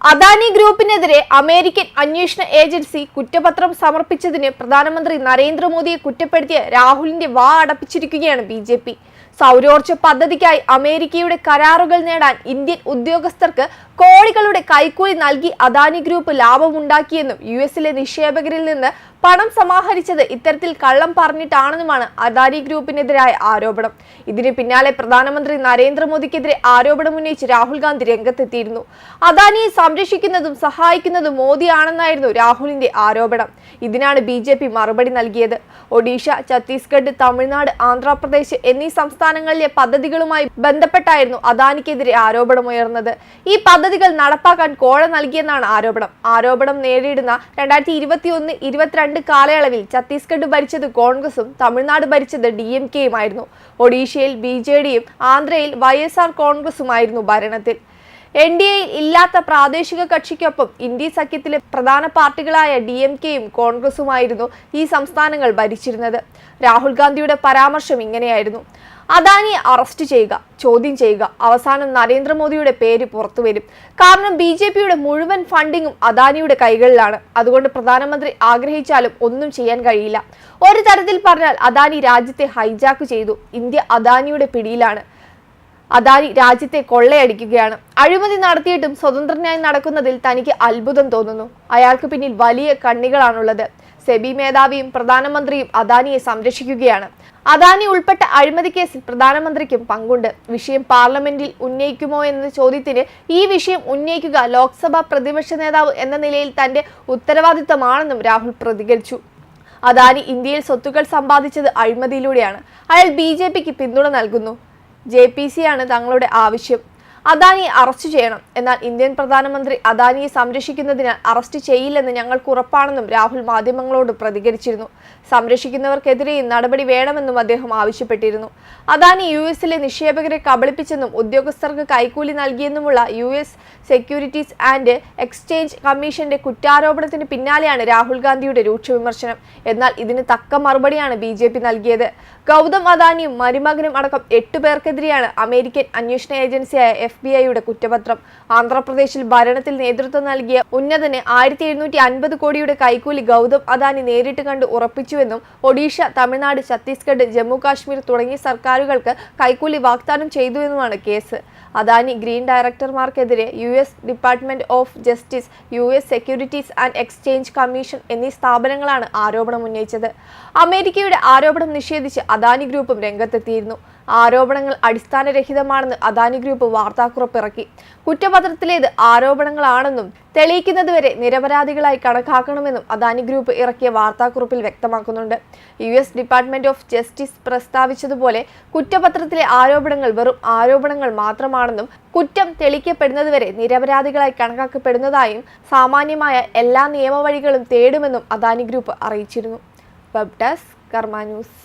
അദാനി ഗ്രൂപ്പിനെതിരെ അമേരിക്കൻ അന്വേഷണ ഏജൻസി കുറ്റപത്രം സമർപ്പിച്ചതിന് പ്രധാനമന്ത്രി നരേന്ദ്രമോദിയെ കുറ്റപ്പെടുത്തിയ രാഹുലിന്റെ വാ അടപ്പിച്ചിരിക്കുകയാണ് ബി സൗരോർജ പദ്ധതിക്കായി അമേരിക്കയുടെ കരാറുകൾ നേടാൻ ഇന്ത്യൻ ഉദ്യോഗസ്ഥർക്ക് കോടികളുടെ കൈക്കൂലി നൽകി അദാനി ഗ്രൂപ്പ് ലാഭമുണ്ടാക്കിയെന്നും യു എസിലെ നിക്ഷേപകരിൽ നിന്ന് പണം സമാഹരിച്ചത് ഇത്തരത്തിൽ കള്ളം പറഞ്ഞിട്ടാണെന്നുമാണ് അദാനി ഗ്രൂപ്പിനെതിരായ ആരോപണം. ഇതിന് പിന്നാലെ പ്രധാനമന്ത്രി നരേന്ദ്രമോദിക്കെതിരെ ആരോപണം ഉന്നയിച്ച് രാഹുൽ ഗാന്ധി രംഗത്തെത്തിയിരുന്നു. അദാനിയെ സംരക്ഷിക്കുന്നതും സഹായിക്കുന്നതും മോദിയാണെന്നായിരുന്നു രാഹുലിന്റെ ആരോപണം. ഇതിനാണ് ബി മറുപടി നൽകിയത്. ഒഡീഷ ഛത്തീസ്ഗഡ് തമിഴ്നാട് ആന്ധ്രാപ്രദേശ് എന്നീ സംസ്ഥാനങ്ങളിലെ പദ്ധതികളുമായി ബന്ധപ്പെട്ടായിരുന്നു അദാനിക്കെതിരെ ആരോപണമുയർന്നത് ഈ പദ്ധതികൾ നടപ്പാക്കാൻ കോഴ നൽകിയെന്നാണ് ആരോപണം. ആരോപണം നേരിടുന്ന രണ്ടായിരത്തി ഇരുപത്തി ഒന്ന് ഇരുപത്തിരണ്ട് കാലയളവിൽ ഛത്തീസ്ഗഡ് ഭരിച്ചത് കോൺഗ്രസും തമിഴ്നാട് ഭരിച്ചത് ഡി എം കെയുമായിരുന്നു ഒഡീഷയിൽ ബി ജെ ഡിയും ആന്ധ്രയിൽ വൈ എസ് ആർ കോൺഗ്രസുമായിരുന്നു ഭരണത്തിൽ. എൻ ഡി എയിൽ ഇല്ലാത്ത പ്രാദേശിക കക്ഷിക്കൊപ്പം ഇന്ത്യ സഖ്യത്തിലെ പ്രധാന പാർട്ടികളായ ഡി എം കെയും കോൺഗ്രസുമായിരുന്നു ഈ സംസ്ഥാനങ്ങൾ ഭരിച്ചിരുന്നത്. രാഹുൽ ഗാന്ധിയുടെ പരാമർശം ഇങ്ങനെയായിരുന്നു. അദാനിയെ അറസ്റ്റ് ചെയ്യുക ചോദ്യം ചെയ്യുക. അവസാനം നരേന്ദ്രമോദിയുടെ പേര് പുറത്തു വരും. കാരണം ബി ജെ പിയുടെ മുഴുവൻ ഫണ്ടിങ്ങും അദാനിയുടെ കൈകളിലാണ്. അതുകൊണ്ട് പ്രധാനമന്ത്രി ആഗ്രഹിച്ചാലും ഒന്നും ചെയ്യാൻ കഴിയില്ല. ഒരു തരത്തിൽ പറഞ്ഞാൽ അദാനി രാജ്യത്തെ ഹൈജാക്ക് ചെയ്തു. ഇന്ത്യ അദാനിയുടെ പിടിയിലാണ്. അദാനി രാജ്യത്തെ കൊള്ളയടിക്കുകയാണ്. അഴിമതി നടത്തിയിട്ടും സ്വതന്ത്രനായി നടക്കുന്നതിൽ തനിക്ക് അത്ഭുതം തോന്നുന്നു. അയാൾക്ക് പിന്നിൽ വലിയ കണ്ണികളാണുള്ളത്. സെബി മേധാവിയും പ്രധാനമന്ത്രിയും അദാനിയെ സംരക്ഷിക്കുകയാണ്. അദാനി ഉൾപ്പെട്ട അഴിമതി കേസിൽ പ്രധാനമന്ത്രിക്കും പങ്കുണ്ട്. വിഷയം പാർലമെന്റിൽ ഉന്നയിക്കുമോ എന്ന ചോദ്യത്തിന് ഈ വിഷയം ഉന്നയിക്കുക ലോക്സഭാ പ്രതിപക്ഷ നേതാവ് എന്ന നിലയിൽ തന്റെ ഉത്തരവാദിത്തമാണെന്നും രാഹുൽ പ്രതികരിച്ചു. അദാനി ഇന്ത്യയിൽ സ്വത്തുക്കൾ സമ്പാദിച്ചത് അഴിമതിയിലൂടെയാണ്. അയാൾ ബി പിന്തുണ നൽകുന്നു. ജെ പി തങ്ങളുടെ ആവശ്യം. അദാനിയെ അറസ്റ്റ് ചെയ്യണം. എന്നാൽ ഇന്ത്യൻ പ്രധാനമന്ത്രി അദാനിയെ സംരക്ഷിക്കുന്നതിനാൽ അറസ്റ്റ് ചെയ്യില്ലെന്ന് ഞങ്ങൾക്ക് ഉറപ്പാണെന്നും രാഹുൽ മാധ്യമങ്ങളോട് പ്രതികരിച്ചിരുന്നു. സംരക്ഷിക്കുന്നവർക്കെതിരെയും നടപടി വേണമെന്നും അദ്ദേഹം ആവശ്യപ്പെട്ടിരുന്നു. അദാനി യു എസിലെ നിക്ഷേപകരെ കബളിപ്പിച്ചെന്നും ഉദ്യോഗസ്ഥർക്ക് കൈക്കൂലി നൽകിയെന്നുമുള്ള U S securities and exchange കമ്മീഷന്റെ കുറ്റാരോപണത്തിന് പിന്നാലെയാണ് രാഹുൽ ഗാന്ധിയുടെ രൂക്ഷ വിമർശനം. എന്നാൽ ഇതിന് തക്ക മറുപടിയാണ് ബി ജെ പി നൽകിയത്. ഗൗതം അദാനിയും മരുമകനും അടക്കം എട്ടുപേർക്കെതിരെയാണ് അമേരിക്കൻ അന്വേഷണ ഏജൻസിയായ എഫ് ബി ഐയുടെ കുറ്റപത്രം. ആന്ധ്രാപ്രദേശിൽ ഭരണത്തിൽ നേതൃത്വം നൽകിയ ഉന്നതന് ആയിരത്തി എഴുന്നൂറ്റി അൻപത് കോടിയുടെ കൈക്കൂലി ഗൗതം അദാനി നേരിട്ട് കണ്ട് ഉറപ്പിച്ചുവെന്നും ഒഡീഷ തമിഴ്നാട് ഛത്തീസ്ഗഡ് ജമ്മു കാശ്മീർ തുടങ്ങിയ സർക്കാരുകൾക്ക് കൈക്കൂലി വാഗ്ദാനം ചെയ്തുവെന്നുമാണ് കേസ്. Adani green ഡയറക്ടർമാർക്കെതിരെ U S department of justice U S securities and exchange commission എന്നീ സ്ഥാപനങ്ങളാണ് ആരോപണം ഉന്നയിച്ചത്. അമേരിക്കയുടെ ആരോപണം നിഷേധിച്ച് അദാനി ഗ്രൂപ്പും രംഗത്തെത്തിയിരുന്നു. ആരോപണങ്ങൾ അടിസ്ഥാനരഹിതമാണെന്ന് അദാനി ഗ്രൂപ്പ് വാർത്താക്കുറിപ്പിറക്കി കുറ്റപത്രത്തിലേത് ആരോപണങ്ങളാണെന്നും തെളിയിക്കുന്നതുവരെ നിരപരാധികളായി കണക്കാക്കണമെന്നും അദാനി ഗ്രൂപ്പ് ഇറക്കിയ വാർത്താക്കുറിപ്പിൽ വ്യക്തമാക്കുന്നുണ്ട്. U S department of justice പ്രസ്താവിച്ചതുപോലെ കുറ്റപത്രത്തിലെ ആരോപണങ്ങൾ വെറും ആരോപണങ്ങൾ മാത്രമാണെന്നും കുറ്റം തെളിയിക്കപ്പെടുന്നതുവരെ നിരപരാധികളായി കണക്കാക്കപ്പെടുന്നതായും സാമാന്യമായ എല്ലാ നിയമവഴികളും തേടുമെന്നും അദാനി ഗ്രൂപ്പ് അറിയിച്ചിരുന്നു. Web desk Karma news.